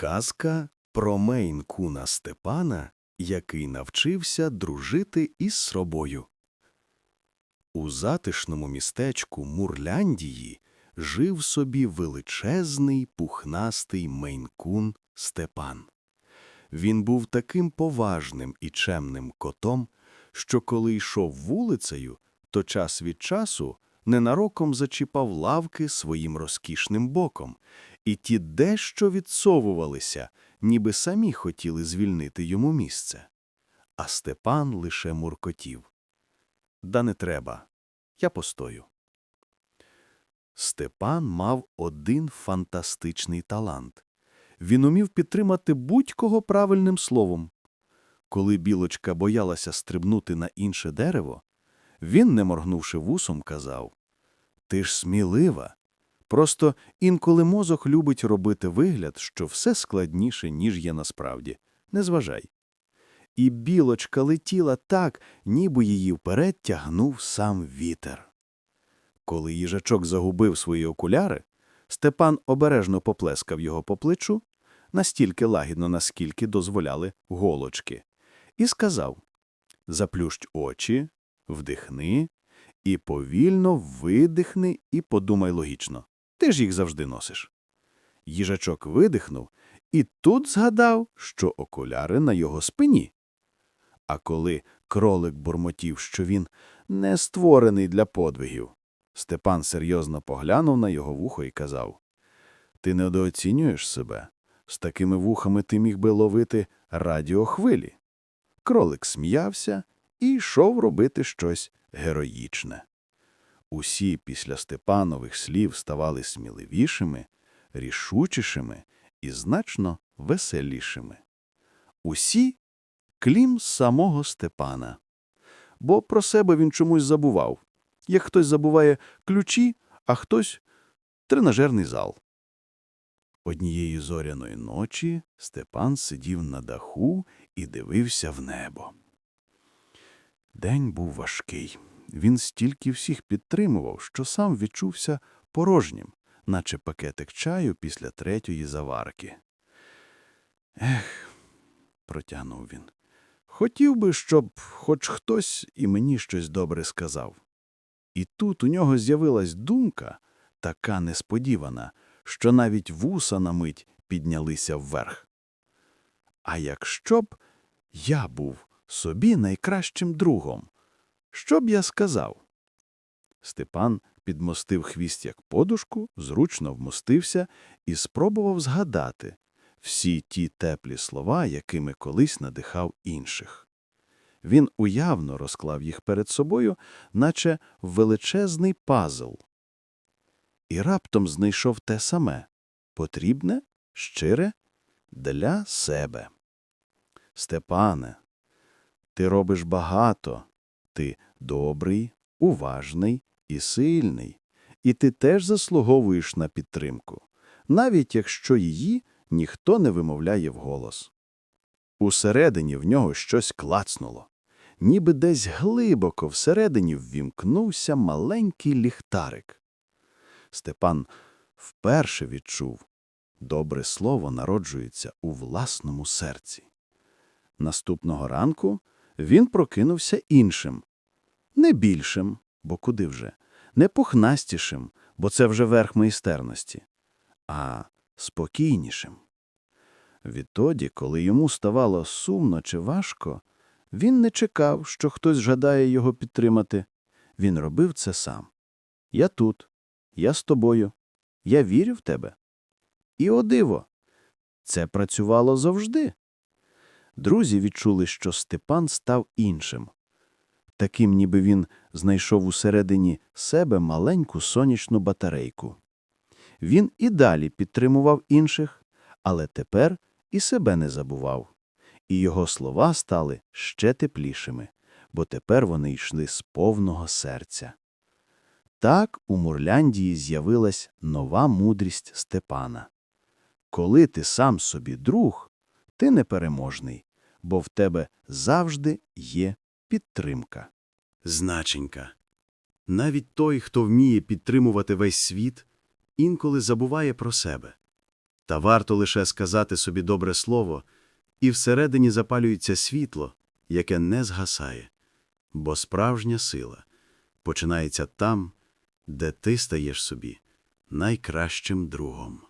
Казка про Мейн-куна Степана, який навчився дружити із собою. У затишному містечку Мурляндії жив собі величезний пухнастий Мейн-кун Степан. Він був таким поважним і чемним котом, що коли йшов вулицею, то час від часу ненароком зачіпав лавки своїм розкішним боком, і ті дещо відсовувалися, ніби самі хотіли звільнити йому місце. А Степан лише муркотів. Да не треба, я постою. Степан мав один фантастичний талант. Він умів підтримати будь-кого правильним словом. Коли білочка боялася стрибнути на інше дерево, він, не моргнувши вусом, казав Ти ж смілива. Просто інколи мозок любить робити вигляд, що все складніше, ніж є насправді. Не зважай. І білочка летіла так, ніби її вперед тягнув сам вітер. Коли їжачок загубив свої окуляри, Степан обережно поплескав його по плечу, настільки лагідно, наскільки дозволяли голочки, і сказав «Заплющ очі, вдихни і повільно видихни і подумай логічно. Ти ж їх завжди носиш. Їжачок видихнув і тут згадав, що окуляри на його спині. А коли кролик бурмотів, що він не створений для подвигів, Степан серйозно поглянув на його вухо і казав Ти недооцінюєш себе. З такими вухами ти міг би ловити радіохвилі. Кролик сміявся і йшов робити щось героїчне. Усі після Степанових слів ставали сміливішими, рішучішими і значно веселішими. Усі, клім самого Степана. Бо про себе він чомусь забував, як хтось забуває ключі, а хтось – тренажерний зал. Однієї зоряної ночі Степан сидів на даху і дивився в небо. День був важкий. Він стільки всіх підтримував, що сам відчувся порожнім, наче пакетик чаю після третьої заварки. Ех, протягнув він. Хотів би, щоб хоч хтось і мені щось добре сказав. І тут у нього з'явилась думка, така несподівана, що навіть вуса на мить піднялися вверх. А якщо б я був собі найкращим другом, що б я сказав? Степан підмостив хвіст як подушку, зручно вмостився і спробував згадати всі ті теплі слова, якими колись надихав інших. Він уявно розклав їх перед собою, наче величезний пазл. І раптом знайшов те саме – потрібне, щире, для себе. Степане, ти робиш багато, ти добрий, уважний і сильний, і ти теж заслуговуєш на підтримку, навіть якщо її ніхто не вимовляє вголос. Усередині в нього щось клацнуло, ніби десь глибоко всередині ввімкнувся маленький ліхтарик. Степан вперше відчув добре слово народжується у власному серці. Наступного ранку він прокинувся іншим, не більшим, бо куди вже, не пухнастішим, бо це вже верх майстерності, а спокійнішим. Відтоді, коли йому ставало сумно чи важко, він не чекав, що хтось жадає його підтримати. Він робив це сам. Я тут, я з тобою, я вірю в тебе. І о диво! Це працювало завжди. Друзі відчули, що Степан став іншим. Таким, ніби він знайшов усередині себе маленьку сонячну батарейку. Він і далі підтримував інших, але тепер і себе не забував. І його слова стали ще теплішими, бо тепер вони йшли з повного серця. Так у Мурляндії з'явилась нова мудрість Степана. Коли ти сам собі друг, ти непереможний, бо в тебе завжди є підтримка. Значенька. Навіть той, хто вміє підтримувати весь світ, інколи забуває про себе. Та варто лише сказати собі добре слово, і всередині запалюється світло, яке не згасає. Бо справжня сила починається там, де ти стаєш собі найкращим другом.